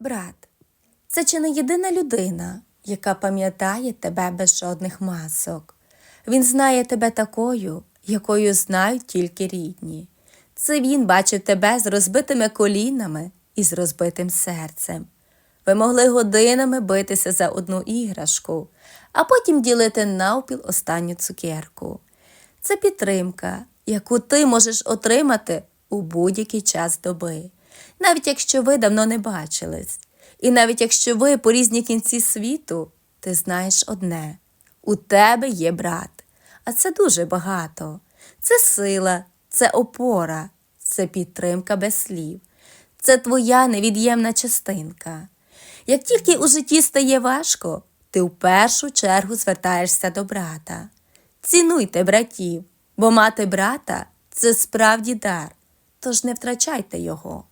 Брат, це чи не єдина людина, яка пам'ятає тебе без жодних масок. Він знає тебе такою, якою знають тільки рідні. Це він бачив тебе з розбитими колінами і з розбитим серцем. Ви могли годинами битися за одну іграшку, а потім ділити навпіл останню цукерку. Це підтримка, яку ти можеш отримати у будь-який час доби, навіть якщо ви давно не бачились. І навіть якщо ви по різні кінці світу, ти знаєш одне у тебе є брат, а це дуже багато. Це сила, це опора, це підтримка без слів, це твоя невід'ємна частинка. Як тільки у житті стає важко, ти в першу чергу звертаєшся до брата. Цінуйте братів, бо мати брата це справді дар, тож не втрачайте його.